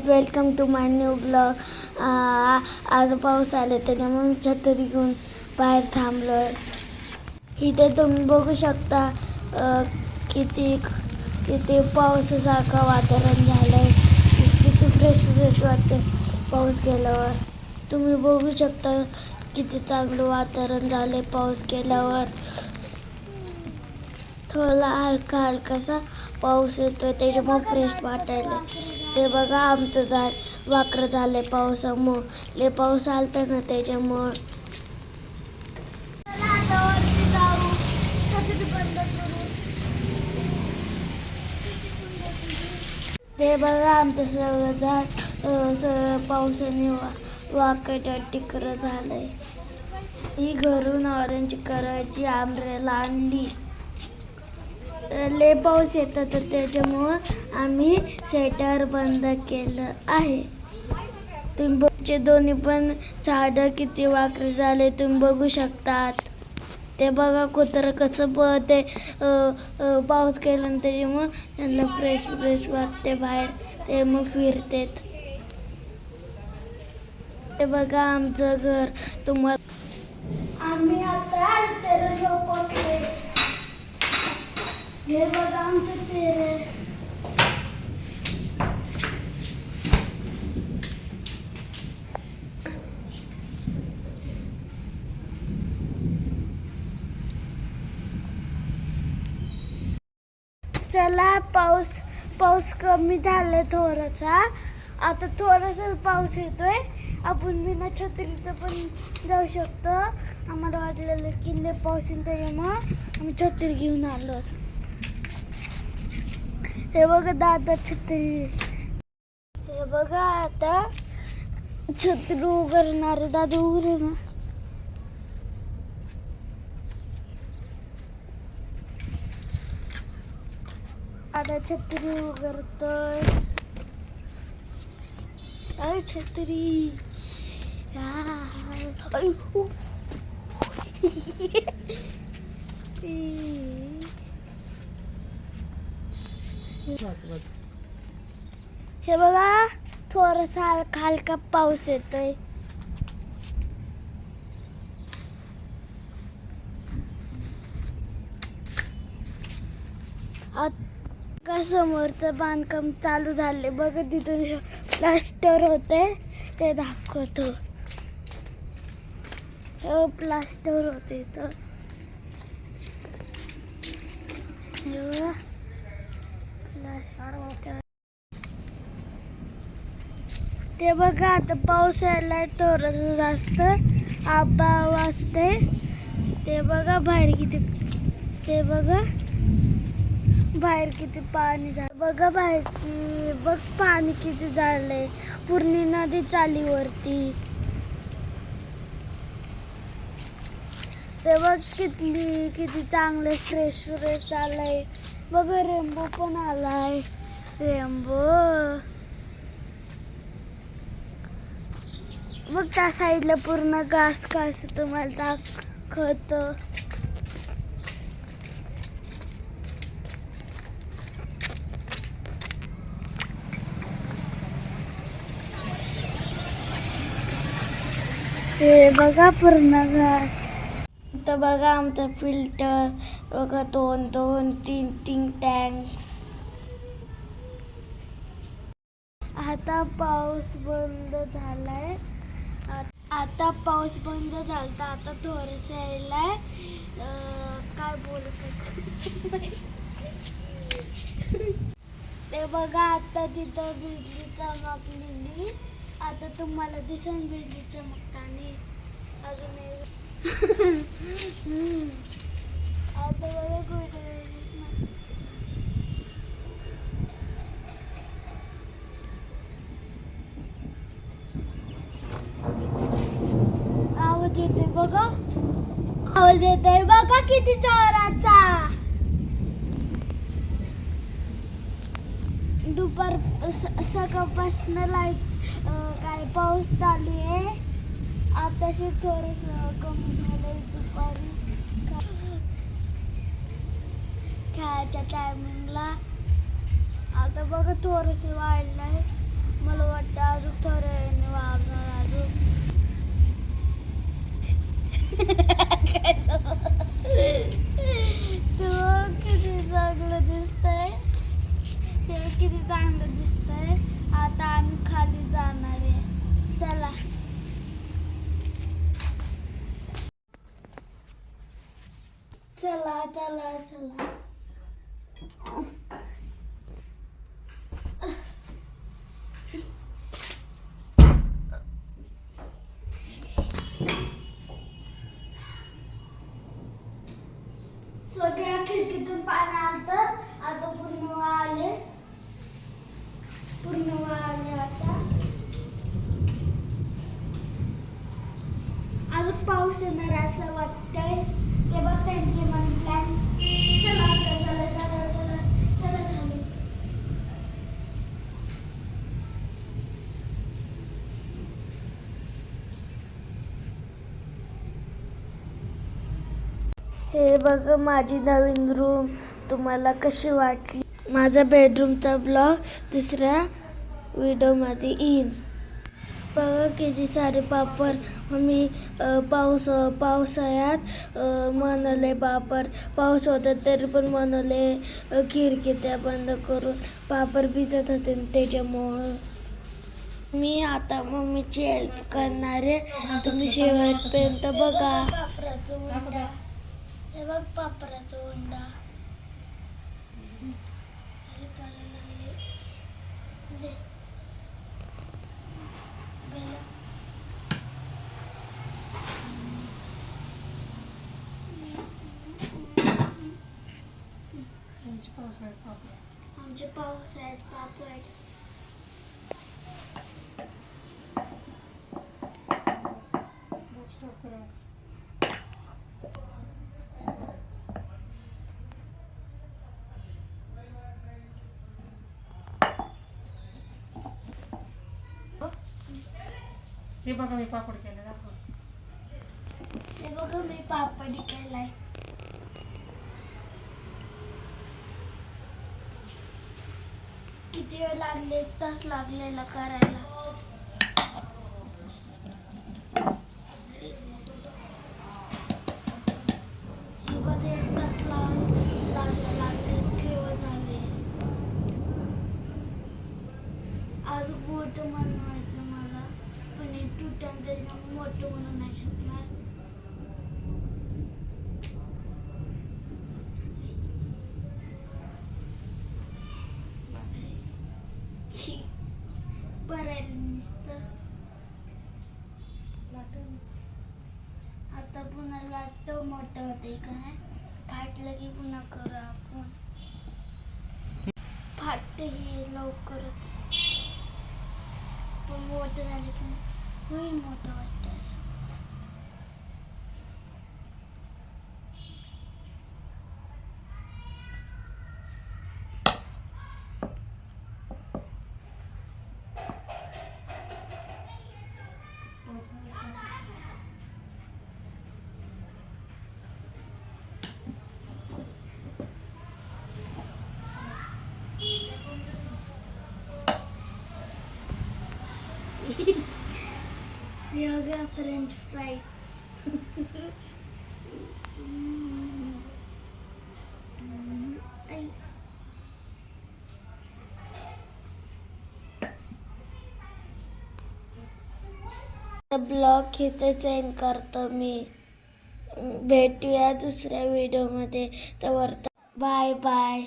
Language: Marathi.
Guys welcome to my new blog आज पाऊस आले त्याच्यामुळे छत्री घेऊन बाहेर थांबलो इथे तुम्ही बघू शकता किती किती पावसासारखं वातावरण झालं आहे किती फ्रेश फ्रेश वाटते पाऊस गेल्यावर. तुम्ही बघू शकता किती चांगलं वातावरण झालं आहे पाऊस गेल्यावर. थोडा हलका हलकासा पाऊस येतोय त्याच्यामुळे फ्रेश वाटायला ते बघा आमचं झाड वाकडं झालंय पावसामुळं. लय पाऊस आलता ना त्याच्यामुळं. ते बघा आमचं सगळं झाड सगळं पावसाने वा वाकडं टिकर झालंय. ही घरून ऑरेंज करायची आंब्रेला आणली. लय पाऊस येतं तर त्याच्यामुळं आम्ही सेटर बंद केलं आहे. तुम्ही बघचे दोन्ही पण झाडं किती वाकरे झाले तुम्ही बघू शकतात. ते बघा कुत्रं कसं पळते पाऊस केला आणि त्याच्यामुळं त्यांना फ्रेश फ्रेश वाटते बाहेर. ते मग फिरतेत. ते बघा आमचं घर. तुम्हाला आम्ही आता टेरेसवर पोचले हे बघा आमचं टेरेस चला पाऊस पाऊस कमी झालाय थोडासा. आता थोडासा पाऊस येतोय. आपण बिना छत्रीचं पण जाऊ शकतो. आम्हाला वाटलेलं की लय पाऊस येईल त्याच्यामुळं आम्ही छत्री घेऊन आलो हे बघा दादा छत्री. हे बघा आता छत्री उघडणार दादा ना आता छत्री उघडतोय. अरे छत्री. या. हो. हे बघा थोडासा हलका हलका पाऊस येतोय. आता समोरचं बांधकाम चालू झाले बघ तिथून प्लास्टर होते ते दाखवतो. हे प्लास्टर होते तर ते बघा आता पाऊस यायलाय थोडस जास्त आबा वाजते ते बघा बाहेर किती ते बघा. बाहेर किती पाणी झालं बघा बाहेरची बघ पाणी किती झालंय. पूर्ण नदी चालीवरती ते बघ कितली किती चांगले फ्रेश फ्रेश चाललंय बघा रेम्बो पण आलाय. रेम्बो बघ त्या साईडला पूर्ण घास घास तुम्हाला दाखवत. हे बघा पूर्ण घास. तर बघा आमचं फिल्टर बघा दोन दोन तीन तीन टँक्स आता पाऊस बंद झालाय. आ- आता पाऊस बंद झाला आता थोडस यायलाय. काय बोलत ते बघा आता तिथं बिजली चमकलेली. आता तुम्हाला दिसन बिजली चमकताना. अजून आता कुठे आवाज येतोय बघा. आवाज येतोय बघा किती चोराचा दुपार स- सकाळपासून लाइट काय पाऊस चालू आहे? आताशी थोडस कमी झालंय दुपारी. खेळायच्या टायमिंगला आता बघा थोडस वाढलंय मला वाटतं अजून थोडं वाढणार अजून. किती चांगलं दिसतंय. ते किती चांगलं दिसतंय आता आम्ही खाली जाणार आहे चला चला चला चला. सगळ्या खिडकीतून पाणी आलं आता पूर्ण आले पूर्ण आले आता. अजून पाऊस येणार असं वाटतंय. ते बघ त्यांचे मन प्लॅन्स चला आता, चला चला चला चला खाली हे बघ माझी नवीन रूम तुम्हाला कशी वाटली? माझा बेडरूमचा ब्लॉग दुसऱ्या व्हिडिओमध्ये येईल बघा किती सारे पापड. मी पाऊस पावसाळ्यात म्हणले पापर पापड. पाऊस होता तरी पण म्हणले अ, खिडकी त्या बंद करून पापड भिजत होते त्याच्यामुळं. मी आता मम्मीची हेल्प करणार. आहे तुम्ही शेवटपर्यंत बघा. हे बघ पापराचं पडायला लागले. दे. बेला. आमचे पाऊस आहेत पापड हे बघा मी पापड केले दाखव. हे बघा मी पापड केलाय. किती वेळ लागले? एक तास लागलेला करायला हे बघ एक तास लाग- लागला लागले केव्हा झाले आज मोठं बनवायचं मला पण हे तुटन त्याच्यामुळे मोठं बनवू नाही शकणार बरं नुसतं आता पुन्हा लाटतो मोठं होते का नाही? फाटलं की पुन्हा करू आपण. फाटते हे लवकरच. पण मोठं झालं की होईल मोठं वाटतं असं. French fries. ब्लॉग इथे सेंड करतो मी भेटूया दुसऱ्या व्हिडिओमध्ये तर बाय बाय